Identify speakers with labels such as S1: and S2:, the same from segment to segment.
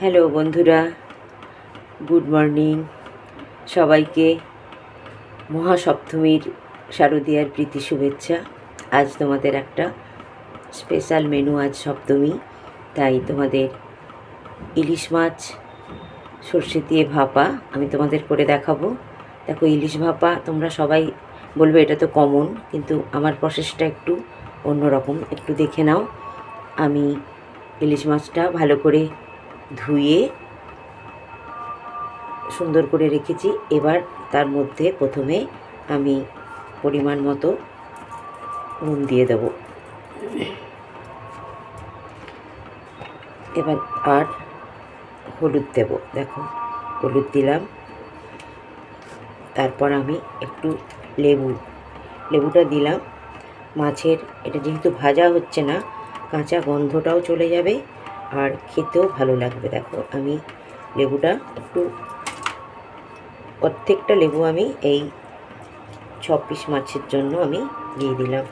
S1: Hello বন্ধুরা, good morning. সবাইকে মহাসপ্তমীর শারদীয়ার প্রীতি শুভেচ্ছা। আজ তোমাদের একটা স্পেশাল মেনু, আজ সপ্তমী। তাই তোমাদের ইলিশ মাছ, সর্ষে দিয়ে ভাপা আমি তোমাদের করে দেখাবো। দেখো, ইলিশ ভাপা তোমরা সবাই বলবে এটা তো কমন কিন্তু আমার প্রসেসটা একটু অন্যরকম। একটু দেখে নাও। আমি ইলিশ মাছটা ভালো করে ধুয়ে সুন্দর করে রেখেছি। এবার তার মধ্যে প্রথমে আমি পরিমাণ মতো নুন দিয়ে দেব। এবার আর হলুদ দেব। দেখো, হলুদ দিলাম। তারপর আমি একটু লেবু, লেবুটা দিলাম। মাছের, এটা যেহেতু ভাজা হচ্ছে না, কাঁচা গন্ধটাও চলে যাবে। আর খেতেও ভালো লাগবে, দেখো। আমি লেবুটা একটু প্রত্যেকটা লেবু আমি এই ছ পিস মাছের জন্য আমি দিয়ে দিলাম।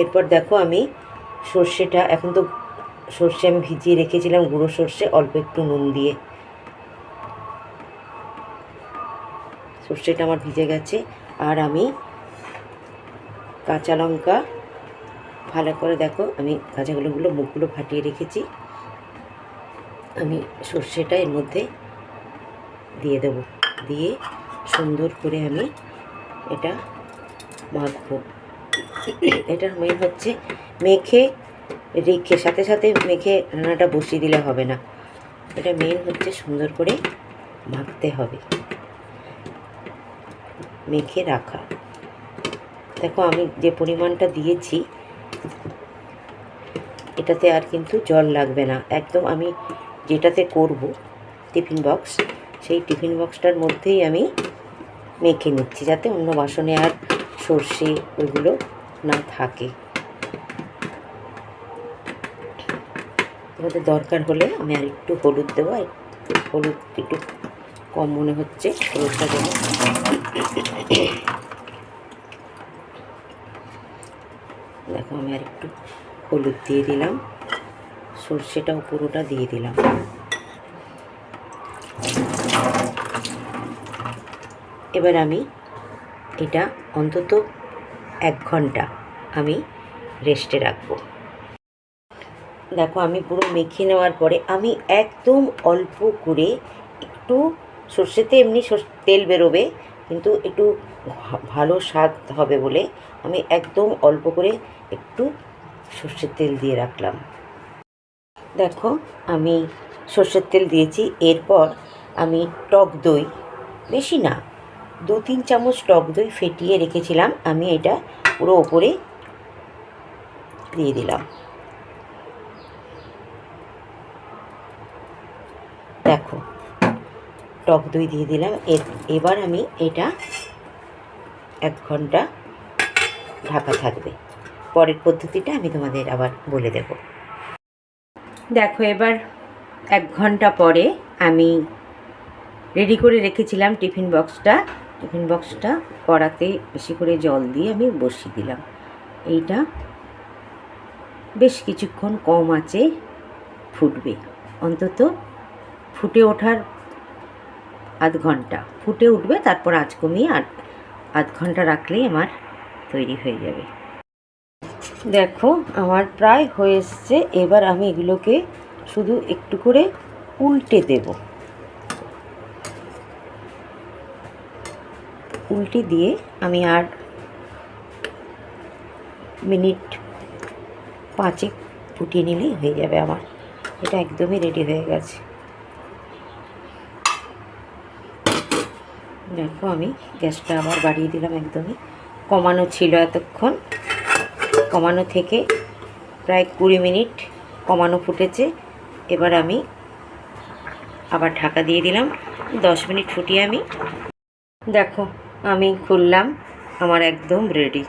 S1: এরপর দেখো আমি সর্ষেটা, এখন তো সর্ষে আমি ভিজিয়ে রেখেছিলাম গুঁড়ো সর্ষে, অল্প একটু নুন দিয়ে। সর্ষেটা আমার ভিজে গেছে। আর আমি কাঁচা লঙ্কা ভালো করে দেখো, আমি কাঁচাগুলোগুলো মুখগুলো ফাটিয়ে রেখেছি। আমি সর্ষেটা এর মধ্যে দিয়ে দেব। দিয়ে সুন্দর করে আমি এটা মাখবো। এটার মেন হচ্ছে মেখে রেখে, সাথে সাথে মেখে রান্নাটা বসিয়ে দিলে হবে না। এটা মেন হচ্ছে সুন্দর করে মাখতে হবে। মেখে রাখা। দেখো আমি যে পরিমাণটা দিয়েছি এটাতে আর কিন্তু জল লাগবে না। একদম আমি যেটাতে করব, টিফিন বক্স, সেই টিফিন বক্সটার মধ্যেই আমি মেখে নিচ্ছি, যাতে অন্য বাসনে আর সর্ষে ওইগুলো না থাকে। তোমাদের দরকার হলে আমি আর একটু হলুদ দেবো হলুদ একটু কম মনে হচ্ছে, হলুদটা দেবো। দেখো আমি আর একটু হলুদ দিয়ে দিলাম। সর্ষেটাও পুরোটা দিয়ে দিলাম। এবার আমি এটা অন্তত এক ঘণ্টা আমি রেস্টে রাখব। দেখো, আমি পুরো মেখে নেওয়ার পরে আমি একদম অল্প করে একটু সর্ষেতে এমনি তেল বেরোবে, কিন্তু একটু ভালো স্বাদ হবে বলে আমি একদম অল্প করে একটু সর্ষের তেল দিয়ে রাখলাম। দেখো, আমি সর্ষের তেল দিয়েছি। এরপর আমি টক দই, বেশি না, দু তিন চামচ টক দই ফেটিয়ে রেখেছিলাম। আমি এটা পুরো ওপরে দিয়ে দিলাম। দেখো, টক দই দিয়ে দিলাম। এর, এবার আমি এটা এক ঘণ্টা ঢাকা থাকবে। পরের পদ্ধতিটা আমি তোমাদের আবার বলে দেব। দেখো, এবার এক ঘণ্টা পরে আমি রেডি করে রেখেছিলাম টিফিন বক্সটা। টিফিন বক্সটা কড়াতে বেশি করে জল দিয়ে আমি বসিয়ে দিলাম। এইটা বেশ কিছুক্ষণ কম আছে ফুটবে। অন্তত ফুটে ওঠার আধ ঘণ্টা। ফুটে উঠবে, তারপর আঁচ কমিয়ে আধ ঘণ্টা রাখলেই আমার তৈরি হয়ে যাবে। দেখো, আমার প্রায় হয়ে এসছে। এবার আমি এগুলোকে শুধু একটু করে উল্টে দেব। উল্টে দিয়ে আমি আর মিনিট পাঁচেক ফুটিয়ে নিলেই হয়ে যাবে আমার। এটা একদমই রেডি হয়ে গেছে। দেখো আমি গ্যাসটা আবার বাড়িয়ে দিলাম একদমই। কমানো ছিল এতক্ষণ। কমানো থেকে প্রায় কুড়ি মিনিট কমানো ফুটেছে। এবার আমি আবার ঢাকা দিয়ে দিলাম। দশ মিনিট ফুটিয়ে আমি, দেখো, আমি খুললাম, আমার একদম রেডি